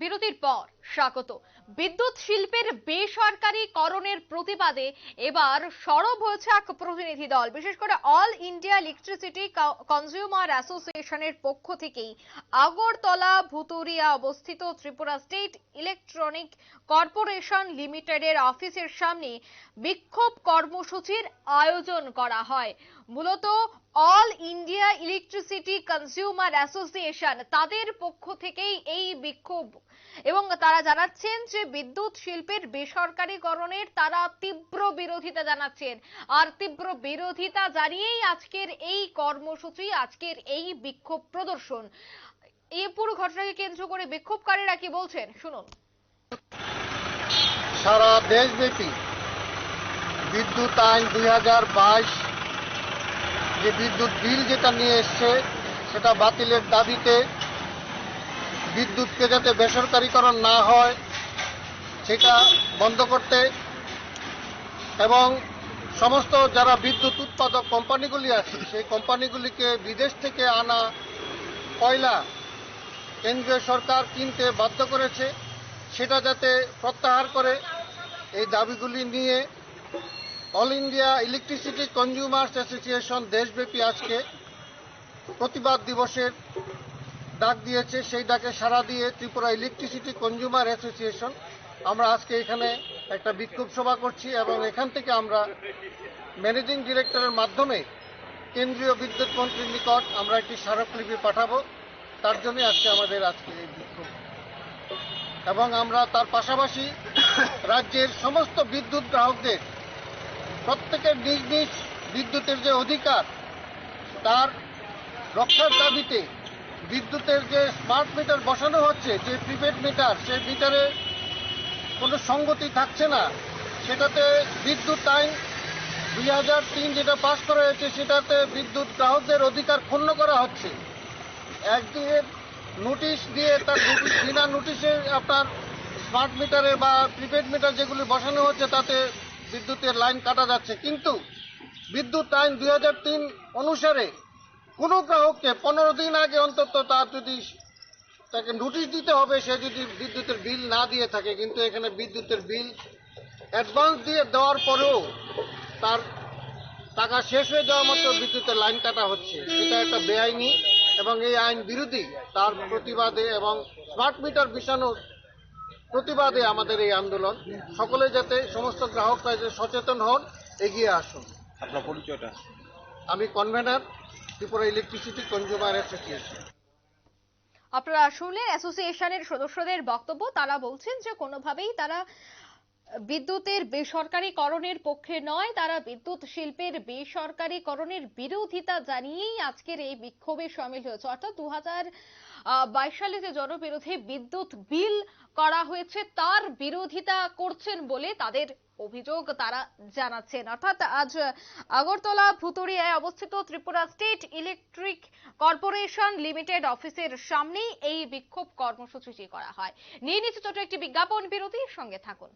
বিরতির পর স্বাগত। বিদ্যুৎ শিল্পের বেসরকারীকরণের প্রতিবাদে এবার সরব হয়েছে এক প্রতিনিধি দল, বিশেষ করে অল ইন্ডিয়া ইলেকট্রিসিটি কনজিউমার অ্যাসোসিয়েশনের পক্ষ থেকেই আগরতলা, ভুতুরিয়া অবস্থিত ত্রিপুরা স্টেট ইলেকট্রনিক কর্পোরেশন লিমিটেডের অফিসের সামনে বিক্ষোভ কর্মসূচির আয়োজন করা হয়। মূলত all India electricity consumer association তাদের পক্ষ থেকেই এই বিক্ষোভ এবং তারা জানাচ্ছেন যে বিদ্যুৎ শিল্পের বেসরকারীকরণের তারা তীব্র বিরোধিতা জানাচ্ছেন। আর তীব্র বিরোধিতা জানিয়েই আজকের এই কর্মসূচি, আজকের এই বিক্ষোভ প্রদর্শন। এই পুরো ঘটনাকে কেন্দ্র করে বিক্ষোভকারীরা কি বলছেন? শুনুন। সারা দেশব্যাপী বিদ্যুৎ আইন দুই হাজার বাইশ, যে বিদ্যুৎ বিল যেটা নিয়ে এসছে, সেটা বাতিলের দাবিতে বিদ্যুৎকে যাতে বেসরকারীকরণ না হয়, সেটা বন্ধ করতে এবং সমস্ত যারা বিদ্যুৎ উৎপাদক কোম্পানিগুলি আছে, সেই কোম্পানিগুলিকে বিদেশ থেকে আনা কয়লা কেন্দ্রীয় সরকার কিনতে বাধ্য করেছে, সেটা যাতে প্রত্যাহার করে, এই দাবিগুলি নিয়ে all India electricity consumers association দেশব্যাপী আজকে প্রতিবাদ দিবসের ডাক দিয়েছে, সেই ডাকে সাড়া দিয়ে ত্রিপুরা ইলেকট্রিসিটি কনজিউমার অ্যাসোসিয়েশন আমরা আজকে এখানে একটা বিক্ষোভ সভা করছি এবং এখান থেকে আমরা ম্যানেজিং ডিরেক্টরের মাধ্যমে কেন্দ্রীয় বিদ্যুৎ মন্ত্রীর নিকট আমরা একটি স্মারকলিপি পাঠাবো। তার জন্য আজকে আমাদের আজকে এই বিক্ষোভ। এবং আমরা তার পাশাপাশি রাজ্যের সমস্ত বিদ্যুৎ গ্রাহকদের, প্রত্যেকের নিজ নিজ বিদ্যুতের যে অধিকার, তার রক্ষার দাবিতে বিদ্যুতের যে স্মার্ট মিটার বসানো হচ্ছে, যে প্রিপেড মিটার সেই মিটারে কোনো সঙ্গতি থাকছে না। সেটাতে বিদ্যুৎ আইন দুই হাজার তিন যেটা পাশ করা হয়েছে, সেটাতে বিদ্যুৎ গ্রাহকদের অধিকার ক্ষুণ্ণ করা হচ্ছে। একদিকে নোটিশ দিয়ে তার বিনা নোটিশে আপনার স্মার্ট মিটারে বা প্রিপেড মিটার যেগুলি বসানো হচ্ছে, তাতে বিদ্যুতের লাইন কাটা যাচ্ছে। কিন্তু বিদ্যুৎ আইন দুই হাজার তিন অনুসারে কোনো গ্রাহককে পনেরো দিন আগে অন্তত তার যদি তাকে নোটিশ দিতে হবে সে যদি বিদ্যুতের বিল না দিয়ে থাকে কিন্তু এখানে বিদ্যুতের বিল অ্যাডভান্স দিয়ে দেওয়ার পরেও তার টাকা শেষ হয়ে যাওয়া মাত্র বিদ্যুতের লাইন কাটা হচ্ছে। এটা একটা বেআইনি এবং এই আইন বিরোধী তার প্রতিবাদে এবং স্মার্ট মিটার বিছানোর প্রতিবাদে আমাদের এই আন্দোলন। সকলে যাতে সমস্ত গ্রাহকরা যে সচেতন হন এগিয়ে আসুন। আপনার পরিচয়টা? আমি convener Tripura electricity consumer association আপনারা শুনলেন অ্যাসোসিয়েশনের সদস্যদের বক্তব্য। তারা বলছেন যে কোনোভাবেই তারা বিদ্যুতের বেসরকারীকরণের পক্ষে নয়, তারা বিদ্যুৎ শিল্পের বেসরকারীকরণের বিরোধিতা জানিয়েই আজকের এই বিক্ষোভে সামিল হয়েছে। অর্থাৎ দু বাইশ সালে যে জনবিরোধী বিদ্যুৎ বিল করা হয়েছে, তার বিরোধিতা করছেন বলে তাদের অভিযোগ তারা জানাচ্ছেন। অর্থাৎ আজ আগরতলা ভুতুরিয়ায় অবস্থিত Tripura state electric corporation limited অফিসের সামনেই এই বিক্ষোভ কর্মসূচিটি করা হয়। নিয়ে নিচ্ছে ছোট একটি বিজ্ঞাপন বিরতির সঙ্গে থাকুন।